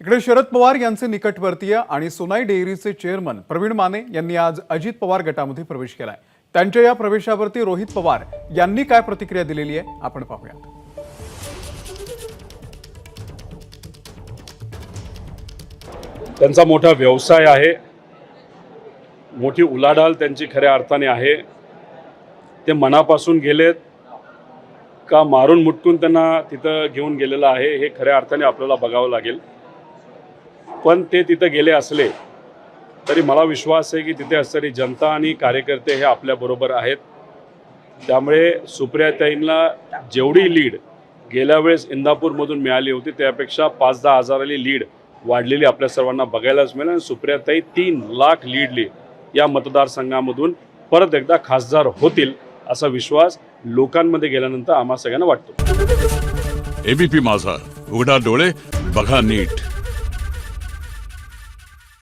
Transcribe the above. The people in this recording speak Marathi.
इकडे शरद पवार यांचे निकटवर्तीय आणि सोनाई डेअरीचे चेअरमन प्रवीण माने यांनी आज अजित पवार गटामध्ये प्रवेश केलाय. त्यांच्या या प्रवेशावरती रोहित पवार यांनी काय प्रतिक्रिया दिलेली आहे आपण पाहूयात. त्यांचा मोठा व्यवसाय आहे. मोठी उलाढाल त्यांची खऱ्या अर्थाने आहे. ते मनापासून गेलेत. का मारून मुटकून त्यांना तिथं घेऊन गेलेलं आहे हे खऱ्या अर्थाने आपल्याला बघावं लागेल. पण ते तिथं गेले असले तरी मला विश्वास आहे की तिथे असणारी जनता आणि कार्यकर्ते हे आपल्याबरोबर आहेत. त्यामुळे सुप्रियाताईंना जेवढी लीड गेल्या वेळेस इंदापूरमधून मिळाली होती त्यापेक्षा पाच दहा हजाराली लीड वाढलेली आपल्या सर्वांना बघायलाच मिळेल. आणि सुप्रियाताई तीन लाख लीडली या मतदारसंघामधून. परत एकदा खासदार होतील असा विश्वास लोकांमध्ये गेल्यानंतर आम्हा सगळ्यांना वाटतो. एबीपी माझा उघडा डोळे बघा नीट.